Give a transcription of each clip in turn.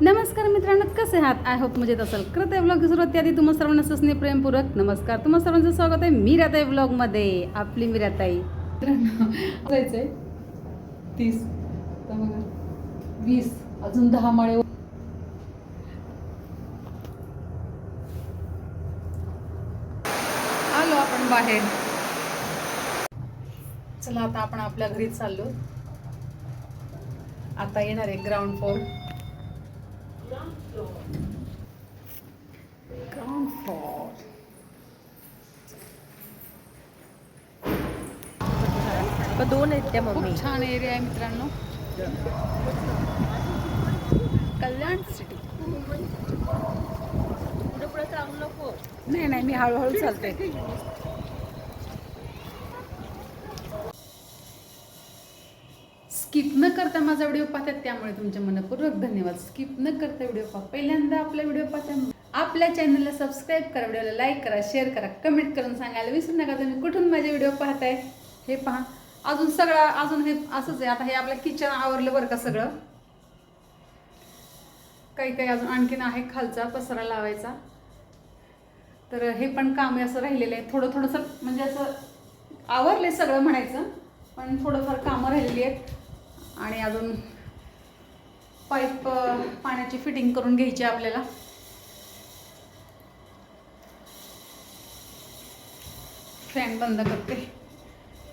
नमस्कार मित्रांनो कसे आहात? आय होप मजेत असेल. करते ब्लॉग सुरुवात आधी तुम्हाला सर्वांना ससने प्रेमपूर्वक नमस्कार. तुम्हा सर्वांचं स्वागत आहे मीराताई ब्लॉगमध्ये आपली मीराताई. मित्रांनो जायचं आहे तीस बघा. वीस. अजून दहा माळे आलो आपण बाहेर. चला आता आपण आपल्या घरी चाललो. आता येणार आहे ग्राउंड फ्लोर दोन आहेत त्या मम्मी खूप छान एरिया आहे मित्रांनो. कल्याण सिटी पुढे पुढे चालू नको. नाही नाही मी हळूहळू चालते. स्किप न करता माझा व्हिडिओ पाहतात त्यामुळे तुमच्या मनपूर्वक धन्यवाद. स्किप न करता व्हिडिओ पहा. पहिल्यांदा आपला व्हिडिओ पाहता आपल्या चॅनलला सबस्क्राईब करा व्हिडिओला लाईक करा शेअर करा कमेंट करून सांगायला विसरू नका. तुम्ही कुठून माझे व्हिडिओ पाहताय? हे पहा. अजून सगळं अजून हे असंच आहे. आता हे आपलं किचन आवरलं बरं का सगळं? काही काही अजून आणखीन आहे खालचा पसरा लावायचा. तर हे पण काम असं राहिलेलं आहे. थोडं थोडंसं म्हणजे असं आवरले सगळं म्हणायचं. पण थोडंफार कामं राहिलेली आहेत. आणि अजून पाईप पाण्याची फिटिंग करून घ्यायची आहे आपल्याला. फॅन बंद करते.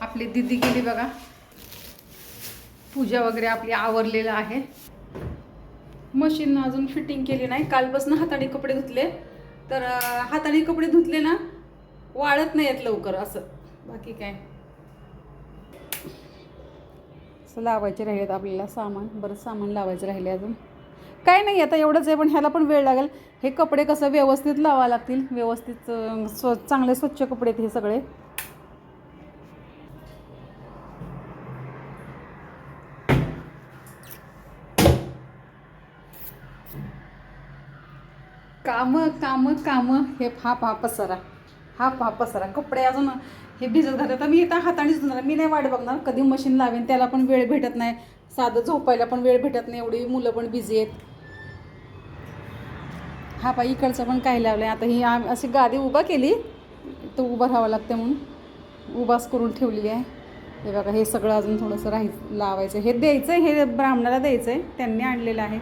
आपली दिदी गेली बघा. पूजा वगैरे आपली आवरलेलं आहे. मशीन अजून फिटिंग केली नाही. कालपासून हाताने कपडे धुतले. तर हाताने कपडे धुतले ना वाळत नाही आहेत लवकर असं. बाकी काय? असं लावायचे राहिलेत आपल्याला सामान. बरं सामान लावायचं राहिले अजून. काय नाही आता एवढंच आहे पण ह्याला पण वेळ लागेल. हे कपडे कसं व्यवस्थित लावा लागतील? व्यवस्थित स्व चांगले स्वच्छ कपडे आहेत हे सगळे. कामं कामं कामं हे हा पसरा पसारा. हा पहा पसरा. कपडे अजून हे भिजत घालतात तर मी येता हातानेच धुणार. मी नाही वाट बघणार. कधी मशीन लावेन त्याला पण वेळ भेटत नाही. साधं झोपायला पण वेळ भेटत नाही. एवढी मुलं पण बिझी आहेत. हा पा इकडचं पण काही लावलं आहे आता ही आम अशी गादी उभा केली तर उभा राहावं लागतं म्हणून. उभाच करून ठेवली आहे. हे बघा हे सगळं अजून थोडंसं राहाय लावायचं हे द्यायचं आहे हे ब्राह्मणाला द्यायचं आहे त्यांनी आणलेलं आहे.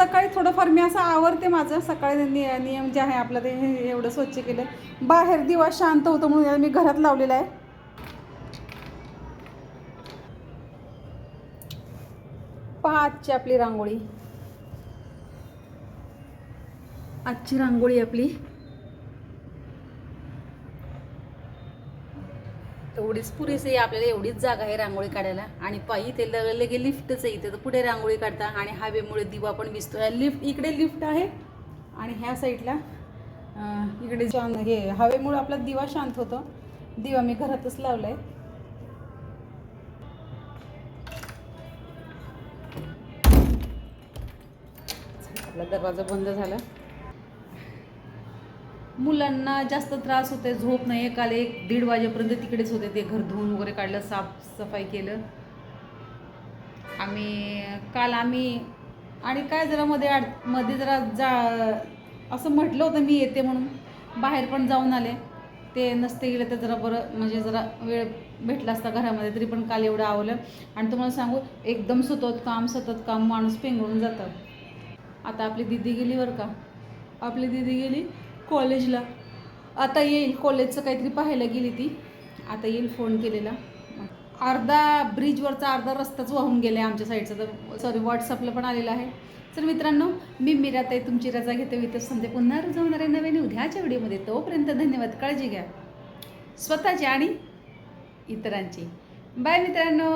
सकाळी थोडंफार मी असं आवरते माझं. सकाळी नि नियम जे आहे आपलं ते हे एवढं स्वच्छ केलं. बाहेर दिवा शांत होतो म्हणून याला मी घरात लावलेला आहे. पहा आजची आपली रांगोळी. आजची रांगोळी आपली. एवढीच पुरेसे आपल्याला एवढीच जागा आहे रांगोळी काढायला. आणि पायी ते लगे लगे लिफ्टच आहे. इथे तर पुढे रांगोळी काढता. आणि हवेमुळे दिवा पण दिसतो लिफ्ट इकडे लिफ्ट आहे. आणि ह्या साईडला इकडे शांत हे हवेमुळे आपला दिवा शांत होतो. दिवा मी घरातच लावला आहे आपला दरवाजा बंद झाला. मुलांना जास्त त्रास होते झोप नाही. काल एक दीड वाजेपर्यंत तिकडेच होते ते घर धुवून वगैरे काढलं साफसफाई केलं. आम्ही काल आम्ही आणि काय जरा मध्ये आडमध्ये जरा जा असं म्हटलं होतं मी येते म्हणून. बाहेर पण जाऊन आले. ते नसते गेले तर जरा बरं म्हणजे जरा वेळ भेटला असता घरामध्ये तरी पण काल एवढं आवलं आणि तुम्हाला सांगू एकदम सतत काम सतत काम माणूस पेंगळून जातं. आता आपली दिदी गेली बरं का? आपली दिदी गेली कॉलेजला. आता येईल कॉलेजचं काहीतरी पाहायला गेली ती. आता येईल फोन केलेला. अर्धा ब्रिजवरचा अर्धा रस्ताच वाहून गेला आहे आमच्या साईडचा तर सॉरी व्हॉट्सअपला पण आलेला आहे. तर मित्रांनो मी मिरात आहे तुमची रजा घेते इथं संध्या पुन्हा रजा होणार आहे नवीन उद्याच्या व्हिडिओमध्ये तोपर्यंत धन्यवाद काळजी घ्या. स्वतःची आणि इतरांची. बाय मित्रांनो.